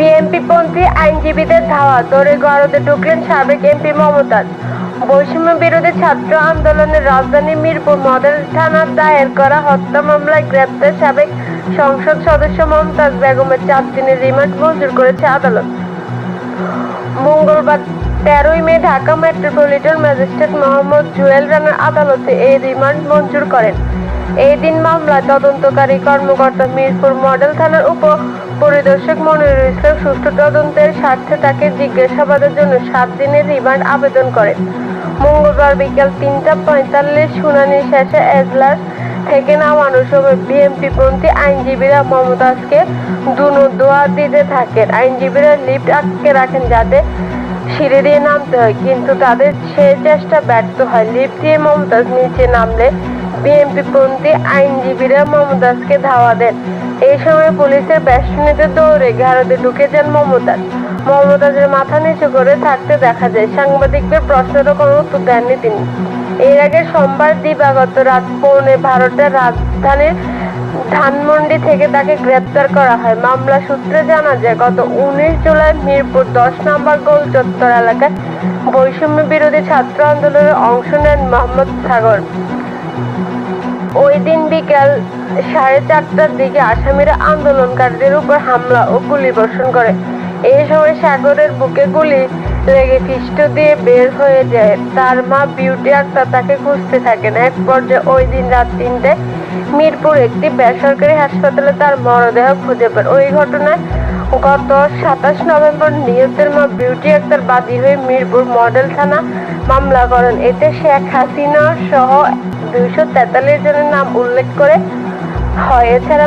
বিএনপিপন্থী আইনজীবীদের ধাওয়া ধরে গড়তে ঢুকলেন সাবেক এমপি মমতাজ। বৈষম্য বিরোধী ছাত্র আন্দোলনের রাজধানী মিরপুর মডেল থানার দায়ের করা হত্যা মামলায় গ্রেপ্তার সাবেক সংসদ সদস্য মমতাজ বেগমের চার দিনের রিমান্ড মঞ্জুর করেছে আদালত। মঙ্গলবার তেরোই May Dhaka metropolitan magistrate Mohammad Jewel রানার আদালতে এই রিমান্ড মঞ্জুর করেন। এই দিন মামলায় তদন্তকারী কর্মকর্তা মিরপুর মডেল থানার উপ পরিদর্শক মনিরুল ইসলাম সুষ্ঠু তদন্তের স্বার্থে তাকে জিজ্ঞাসাবাদের জন্য সাত দিনের রিমান্ড আবেদন করেন। মঙ্গলবার বিকেল তিনটা পঁয়তাল্লিশ শুনানি শেষে এজলাস থেকে নামানোর সময় বিএনপিপন্থী আইনজীবীরা মমতাজকে দুনোদোয়া দিতে থাকেন। আইনজীবীরা লিফট আটকে রাখেন যাতে সিঁড়ি দিয়ে নামতে হয়, কিন্তু তাদের সে চেষ্টা ব্যর্থ হয়। লিফট দিয়ে মমতাজ নিচে নামলে বিএনপি পন্থী আইনজীবীরা মমতাজকে ধাওয়া দেন। এই সময় পুলিশের বেষ্টনীতে দৌড়ে ঘেরোতে ঢুকে যান মমতাজ। মমতাজের মাথা নিচু করে থাকতে দেখা যায় সাংবাদিকদের প্রশ্নেরও কোনো উত্তর দেননি তিনি। এর আগে সোমবার দিবাগত রাত পৌনে ভারতের রাজধানীর ধানমন্ডি থেকে তাকে গ্রেপ্তার করা হয়। মামলা সূত্রে জানা যায়, গত উনিশ জুলাই মিরপুর দশ নম্বর গোল চত্বর এলাকায় বৈষম্য বিরোধী ছাত্র আন্দোলনে অংশ নেন মোহাম্মদ সাগর। ওই দিন বিকেল সাড়ে চারটার দিকে আসামিরা আন্দোলনকারীদের উপর হামলা ও গুলি বর্ষণ করে। এই সময় সাগরের বুকে গুলি লেগে ফিষ্ট দিয়ে বের হয়ে যায়। তার মা বিউটি আক্তার তাকে খুঁজতে থাকেন। এক পর্যায়ে ওই দিন রাত তিনটায় মিরপুর একটি বেসরকারি হাসপাতালে তার মরদেহ খুঁজে পান। ওই ঘটনায় গত সাতাশ নভেম্বর নিহতের মা বিউটি আক্তার বাদী হয়ে মিরপুর মডেল থানা মামলা করেন। এতে শেখ হাসিনা সহ দুইশো তেতাল্লিশ জনের নাম উল্লেখ করে হয়। এছাড়া